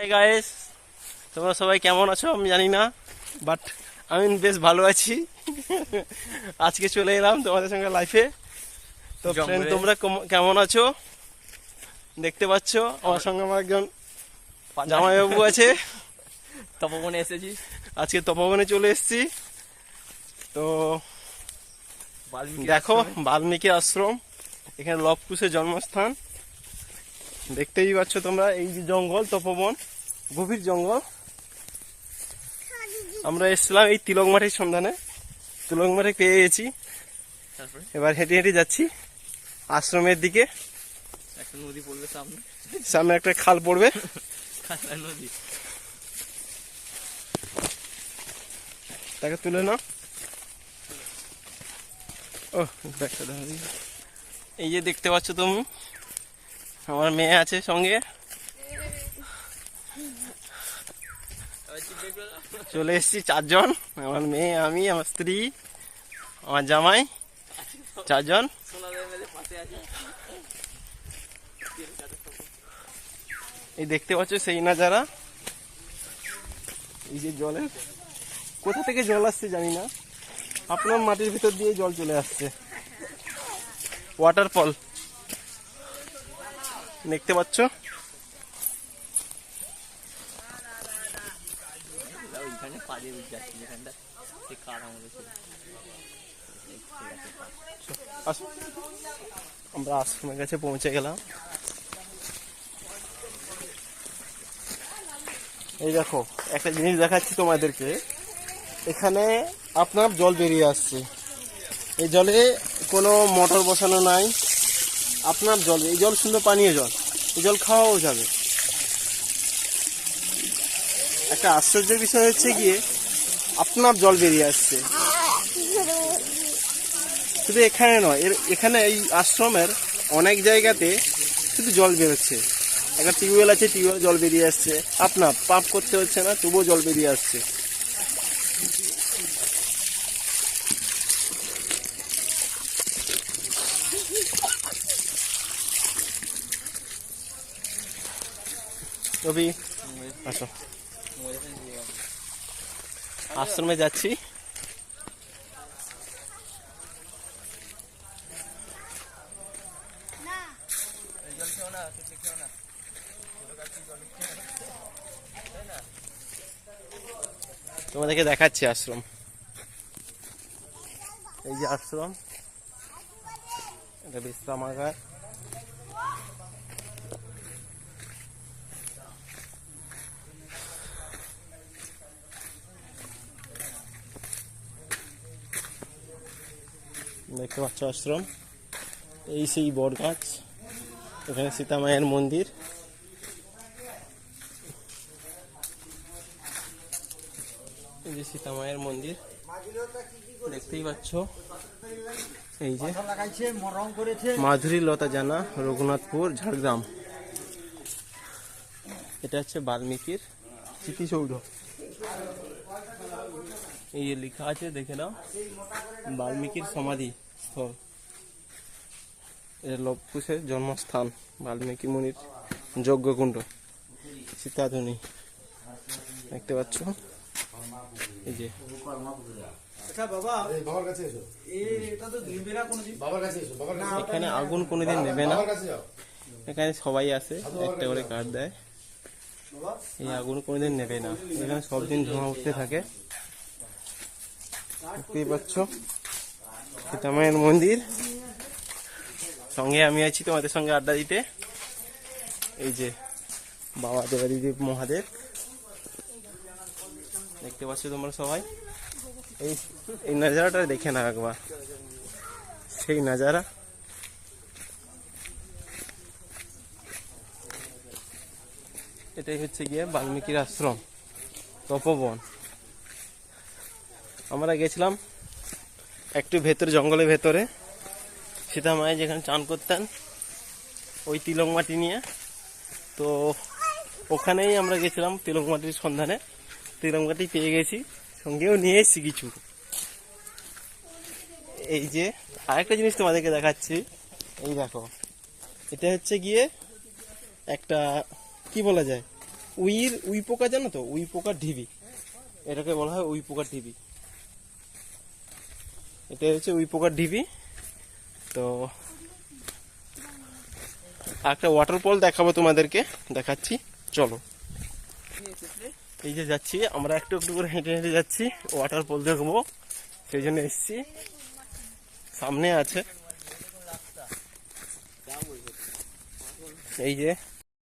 Guys তোমরা সবাই কেমন আছো আমি জানি না বাট আমি বেশ ভালো আছি। আজকে চলে এলাম তোমাদের সঙ্গে লাইফে তো ফ্রেন্ড তোমরা কেমন আছো? দেখতে পাচ্ছ আমার সঙ্গে আমার একজন জামাইবাবু আছে। তপবনে এসেছি। আজকে তপবনে চলে এসেছি। তো দেখো বাল্মীকি আশ্রম এখানে লবকুশের জন্মস্থান। দেখতেই পাচ্ছ তোমরা এই যে জঙ্গল তপবন গভীর জঙ্গল। আমরা এসেছিলাম এই তিলক মাঠের সন্ধানে। তিলক মাঠে পেয়ে গেছি। এবার হেঁটে হেঁটে যাচ্ছি আশ্রমের দিকে। একটা নদী পড়বে সামনে। সামনে একটা খাল পড়বে। নদী। তাকে তুলে নাও। ও ব্যাগটা দেখা এই যে দেখতে পাচ্ছ তুমি আমার মেয়ে আছে সঙ্গে। চলে এসেছি চারজন, আমার মেয়ে, আমি, আমার স্ত্রী, আমার জামাই, চারজন। এই দেখতে পাচ্ছ সেই নাজারা। এই যে জলের কোথা থেকে জল আসছে জানি না। আপনার মাটির ভিতর দিয়ে জল চলে আসছে। ওয়াটারফল দেখতে পাচ্ছ ওইখানে পাড়ে যাচ্ছি যেখানটা সে কার আমাদের ছিল আসো। আমরা আশ্রমের কাছে পৌঁছে গেলাম। এই দেখো, একটা জিনিস দেখাচ্ছি তোমাদেরকে। এখানে আপনার জল বেরিয়ে আসছে। এই জলে কোনো মোটর বসানো নাই। আপনার জল, এই জল সুন্দর পানীয় জল, এই জল খাওয়াও যাবে। একটা আশ্চর্যের বিষয় হচ্ছে গিয়ে, আপনার জল বেরিয়ে আসছে। শুধু এখানে নয়, এর, এখানে এই আশ্রমের অনেক জায়গাতে শুধু জল বেরোচ্ছে। একটা টিউবওয়েল আছে, টিউবওয়েল জল বেরিয়ে আসছে। আপনার পাম্প করতে হচ্ছে না, তবুও জল বেরিয়ে আসছে। রবি আসো। আশ্রমে যাচ্ছি। তোমাদেরকে দেখাচ্ছি আশ্রম। এই যে আশ্রম এটা বিশ্রামাগার। দেখতে পাচ্ছ আশ্রম। এই সেই বট গাছ। এখানে সীতা মায়ের মন্দির। এই যে সীতা মায়ের মন্দির। দেখতেই পাচ্ছ। এই যে মাধুরী লতা জানা, রঘুনাথপুর, ঝাড়গ্রাম। এটা হচ্ছে বাল্মীকির স্মৃতিসৌধ। এই যে লেখা আছে দেখে নাও। বাল্মীকির সমাধি স্থল এটা লবকুশের জন্মস্থান বাল্মীকি মুনির যজ্ঞকুণ্ড। সীতাধনী। দেখতে পাচ্ছ? এই যে। আচ্ছা বাবা। বাবার কাছে এসো। এ এটা তো নেবে না কোনো বাবার কাছে এসো বাবার কাছে এখানে আগুন কোনোদিন নেবে না। বাবার কাছে যাও। এখানে সবাই আসে একটা করে কাঠ দেয়। এই আগুন কোনোদিন নেবে না। এখানে সব দিন ধোঁয়া উঠতে থাকে। দেখতেই পাচ্ছ? সীতামায়ের মন্দির। সঙ্গে আমি আছি তোমাদের সঙ্গে আড্ডা দিতে। এই যে বাবা দেবাদিদেব মহাদেব। দেখতে পাচ্ছ তোমরা সবাই? এই এই নাজারাটা দেখে না একবার। সেই নাজারা। এটাই হচ্ছে গিয়ে বাল্মীকির আশ্রম, তপবন। আমরা গেছিলাম একটু ভেতরে, জঙ্গলের ভেতরে। সীতা মায়ের যেখানে চান করতেন, ওই তিলক মাটি নিয়ে। তো ওখানেই আমরা গেছিলাম তিলক মাটির সন্ধানে। তিলক মাটি পেয়ে গেছি, সঙ্গেও নিয়ে এসেছি কিছু। এই যে আরেকটা জিনিস তোমাদেরকে দেখাচ্ছি, এই দেখো। এটা হচ্ছে গিয়ে একটা, কি বলা যায়? উইর উই পোকা জানো তো? উই পোকার ঢিবি। এটাকে বলা হয় উই পোকার ঢিবি। এটা হচ্ছে উই পোকার তো একটা ওয়াটারফল দেখাবো তোমাদেরকে, দেখাচ্ছি। চলো। এই যে যাচ্ছি, আমরা একটু একটু করে হেঁটে হেঁটে যাচ্ছি ওয়াটারফল দেখব। সেই জন্য এসছি। সামনে আছে। এই যে